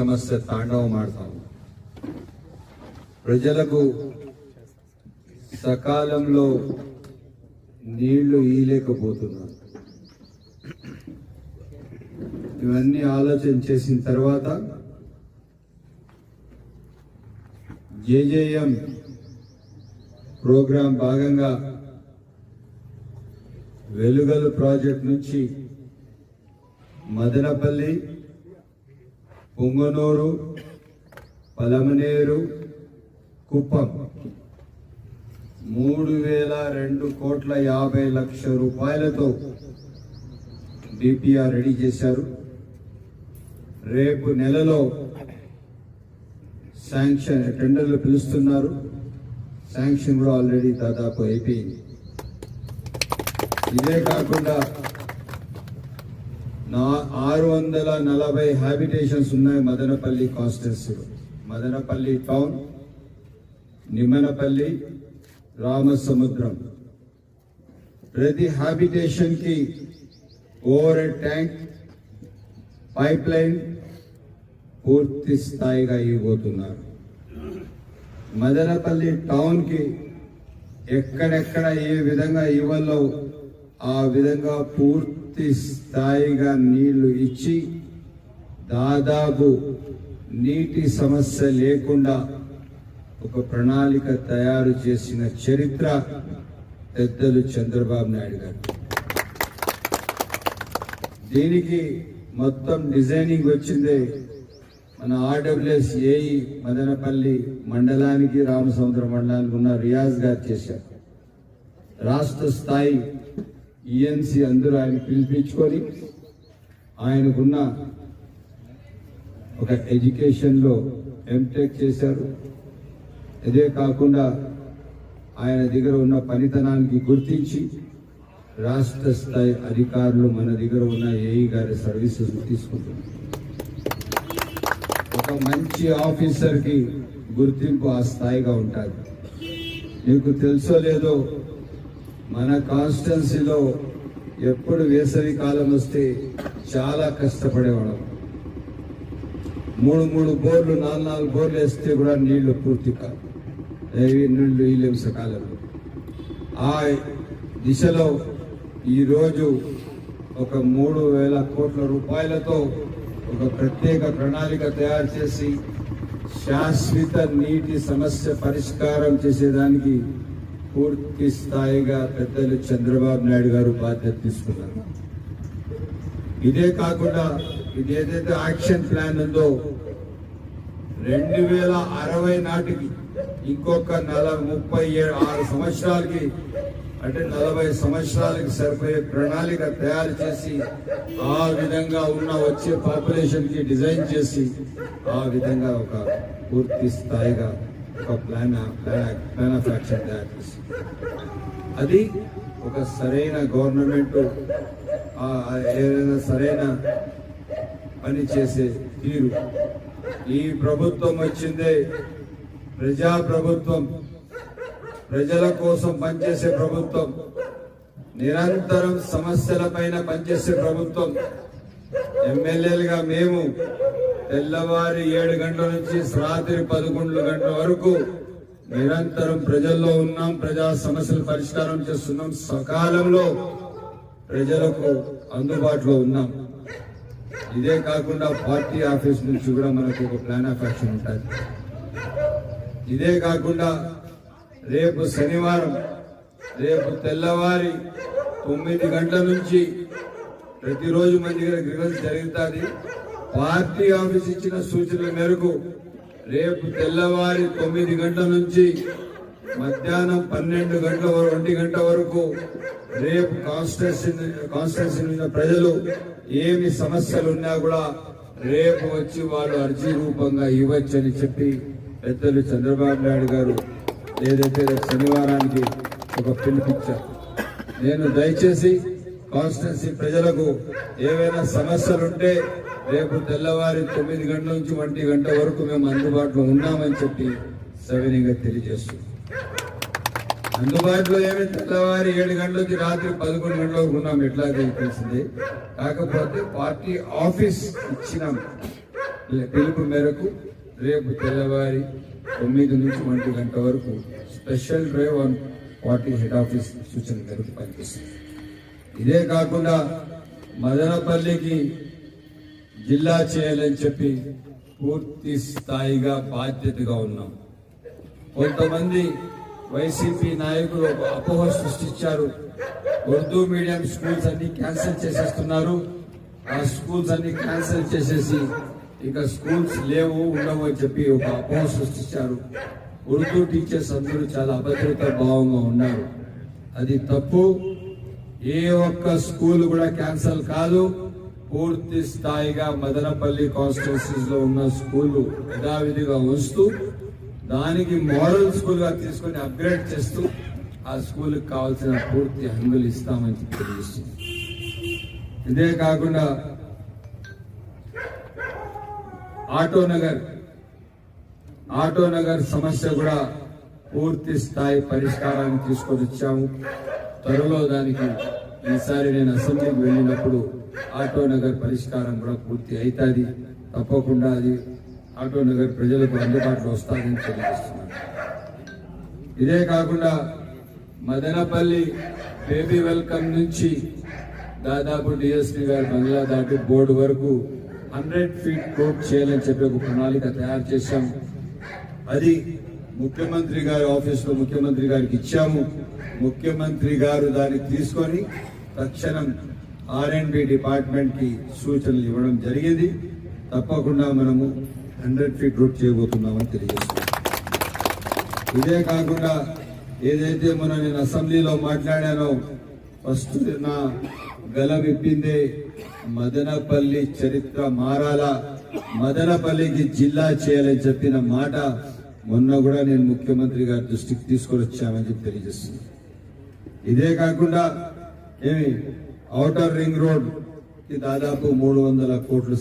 సమస్య తాండవం ఆడతాం ప్రజలకు సకాలంలో నీళ్ళు ఈలేకపోతున్నారు ఇవన్నీ ఆలోచన చేసిన తర్వాత జేజేఎం ప్రోగ్రాం భాగంగా వెలుగలు ప్రాజెక్ట్ నుంచి మదనపల్లి పొంగనూరు పలమనేరు కుప్పం. మూడు వేల రెండు కోట్ల యాభై లక్ష రూపాయలతో డిపిఆర్ రెడీ చేశారు. రేపు నెలలో శాంక్షన్ టెండర్లు పిలుస్తున్నారు. శాంక్షన్ కూడా ఆల్రెడీ దాదాపు అయిపోయింది. ఇదే కాకుండా నా ఆరు వందల నలభై హ్యాబిటేషన్స్ ఉన్నాయి మదనపల్లి కాన్స్టిట్యున్సీలో మదనపల్లి టౌన్ నిమ్మనపల్లి రామసముద్రం. ప్రతి హ్యాబిటేషన్కి ఓవర్ ట్యాంక్ పైప్ లైన్ పూర్తి స్థాయిగా ఇవ్వబోతున్నారు. మదనపల్లి టౌన్కి ఎక్కడెక్కడ ఏ విధంగా ఇవ్వాలో ఆ విధంగా పూర్తి స్థాయిగా నీళ్ళు ఇచ్చి దాదాపు నీటి సమస్య లేకుండా ఒక ప్రణాళిక తయారు చేసిన చరిత్ర పెద్దలు చంద్రబాబు నాయుడు గారు. దీనికి మొత్తం డిజైనింగ్ వచ్చిందే మన ఆర్డబ్ల్యూఎస్ ఏఈ మదనపల్లి మండలానికి రామసముద్ర మండలానికి ఉన్న రియాజ్ గారు చేశారు. రాష్ట్ర స్థాయి ఈఎన్సి అందరూ ఆయన పిలిపించుకొని ఆయనకున్న ఒక ఎడ్యుకేషన్లో ఎంటెక్ చేశారు. ఇదే కాకుండా ఆయన దగ్గర ఉన్న పనితనానికి గుర్తించి రాష్ట్ర స్థాయి అధికారులు మన దగ్గర ఉన్న ఏఈ గారి సర్వీసెస్ తీసుకుంటున్నారు. ఒక మంచి ఆఫీసర్కి గుర్తింపు ఆ స్థాయిగా ఉంటుంది మీకు తెలుసో లేదో మన కాన్స్టెన్సీలో ఎప్పుడు వేసవి కాలం వస్తే చాలా కష్టపడేవాళ్ళం. మూడు మూడు బోర్లు నాలుగు నాలుగు బోర్లు వేస్తే కూడా నీళ్ళు పూర్తి కాదు ఏవి నీళ్ళు ఇల్లేం సకాలంలో ఆ దిశలో ఈరోజు ఒక మూడు వేల కోట్ల రూపాయలతో ఒక ప్రత్యేక ప్రణాళిక తయారు చేసి శాశ్వత నీటి సమస్య పరిష్కారం చేసేదానికి పూర్తి స్థాయిగా పెద్దలు చంద్రబాబు నాయుడు గారు బాధ్యత తీసుకున్నారు. ఇదే కాకుండా ఇది ఏదైతే యాక్షన్ ప్లాన్ ఉందో రెండు వేల అరవై నాటికి ఇంకొక నలభై ముప్పై ఏడు ఆరు సంవత్సరాలకి అంటే నలభై సంవత్సరాలకి సరిపోయే ప్రణాళిక తయారు చేసి ఆ విధంగా ఉన్న వచ్చే పాపులేషన్కి డిజైన్ చేసి ఆ విధంగా ఒక పూర్తి స్థాయిగా ఒక ప్లాన్ ప్లాన్ ఆఫ్ యాక్షన్ తయారు చేసి అది ఒక సరైన గవర్నమెంట్ ఏదైనా సరైన పని చేసే తీరు. ఈ ప్రభుత్వం వచ్చిందే ప్రజా ప్రభుత్వం ప్రజల కోసం పనిచేసే ప్రభుత్వం. నిరంతరం సమస్యల పైన పనిచేసే ప్రభుత్వం. ఎమ్మెల్యేలుగా మేము తెల్లవారి ఏడు గంటల నుంచి రాత్రి పదకొండు గంటల వరకు నిరంతరం ప్రజల్లో ఉన్నాం ప్రజా సమస్యలు పరిష్కారం చేస్తున్నాం. సకాలంలో ప్రజలకు అందుబాటులో ఉన్నాం. ఇదే కాకుండా పార్టీ ఆఫీస్ నుంచి కూడా మనకు ఒక ప్లాన్ ఆఫ్ యాక్షన్ ఉంటుంది. ఇదే కాకుండా రేపు శనివారం రేపు తెల్లవారి తొమ్మిది గంటల నుంచి ప్రతిరోజు మన దగ్గర గ్రివెన్స్ జరుగుతుంది. పార్టీ ఆఫీస్ ఇచ్చిన సూచనల మేరకు రేపు తెల్లవారి తొమ్మిది గంటల నుంచి మధ్యాహ్నం పన్నెండు గంటల వరకు ఒంటి గంట వరకు రేపు కాన్స్టిట్యూషన్ కాన్స్టిట్యూషన్ ఉన్న ప్రజలు ఏమి సమస్యలు ఉన్నా కూడా రేపు వచ్చి వాళ్ళు అర్జీ రూపంగా ఇవ్వచ్చని చెప్పి పెద్దలు చంద్రబాబు నాయుడు గారు ఏదైతే శనివారానికి ఒక పిలుపిచ్చారు నేను దయచేసి కాన్స్టిట్యున్సీ ప్రజలకు ఏవైనా సమస్యలుంటే రేపు తెల్లవారి తొమ్మిది గంటల నుంచి ఒంటి గంట వరకు మేము అందుబాటులో ఉన్నామని చెప్పి సవినీయంగా తెలియజేస్తుంది అందుబాటులో ఏమి తెల్లవారి ఏడు గంటల నుంచి రాత్రి పదకొండు గంటల వరకు ఉన్నాం ఎట్లా తెలిసింది. కాకపోతే పార్టీ ఆఫీస్ ఇచ్చినాం. పిలుపు మేరకు రేపు తెల్లవారి తొమ్మిది నుంచి ఒంటి గంట వరకు special drive on party head office సూచన మేరకు పనిచేస్తుంది. ఇదే కాకుండా మదనపల్లికి జిల్లా చేయాలని చెప్పి పూర్తి స్థాయిగా బాధ్యతగా ఉన్నాం. కొంతమంది వైసీపీ నాయకులు ఒక అపోహ సృష్టించారు. ఉర్దూ మీడియం స్కూల్స్ అన్ని క్యాన్సిల్ చేసేస్తున్నారు. ఆ స్కూల్స్ అన్ని క్యాన్సిల్ చేసేసి ఇంకా స్కూల్స్ లేవు ఉండవు అని చెప్పి ఒక అపోహ సృష్టించారు. ఉర్దూ టీచర్స్ అందరూ చాలా అభద్రత భావంగా ఉన్నారు. అది తప్పు. ఏ ఒక్క స్కూల్ కూడా క్యాన్సిల్ కాదు. పూర్తి స్థాయిగా మదనపల్లి కాన్స్టిట్యూన్సీస్లో ఉన్న స్కూళ్ళు యథావిధిగా ఉంచుతూ దానికి మోడల్ స్కూల్గా తీసుకొని అప్గ్రేడ్ చేస్తూ ఆ స్కూల్కి కావాల్సిన పూర్తి హంగులు ఇస్తామని తెలియజేస్తుంది. ఇదే కాకుండా ఆటో నగర్ ఆటో నగర్ సమస్య కూడా పూర్తి స్థాయి పరిష్కారాన్ని తీసుకొని వచ్చాము. త్వరలో దానికి ఈసారి నేను అసెంబ్లీకి వెళ్ళినప్పుడు ఆటో నగర్ పరిష్కారం కూడా పూర్తి అవుతుంది. తప్పకుండా అది ఆటో నగర్ ప్రజలకు అందుబాటులో వస్తుందని తెలియజేస్తున్నాను. ఇదే కాకుండా మదనపల్లి బేబీ వెల్కమ్ నుంచి దాదాపు డిఎస్పీ గారి బంగ్లా దాటి బోర్డు వరకు హండ్రెడ్ ఫీట్ కోట్ చేయాలని చెప్పి ఒక ప్రణాళిక తయారు చేశాం. అది ముఖ్యమంత్రి గారి ఆఫీస్లో ముఖ్యమంత్రి గారికి ఇచ్చాము. ముఖ్యమంత్రి గారు దాన్ని తీసుకొని తక్షణం ఆర్ అండ్ బి సూచనలు ఇవ్వడం జరిగింది. తప్పకుండా మనము హండ్రెడ్ ఫీట్ రూట్ చేయబోతున్నామని తెలియజేస్తున్నాం. ఇదే కాకుండా ఏదైతే మొన్న నేను అసెంబ్లీలో మాట్లాడానో ఫస్ట్ నా గల విప్పిందే మదనపల్లి చరిత్ర మారాలా మదనపల్లికి జిల్లా చేయాలని చెప్పిన మాట మొన్న కూడా నేను ముఖ్యమంత్రి గారి దృష్టికి తీసుకొని వచ్చామని చెప్పి తెలియజేస్తున్నాను ఇదే కాకుండా ఏమి ఔటర్ రింగ్ రోడ్ దాదాపు మూడు వందల కోట్లు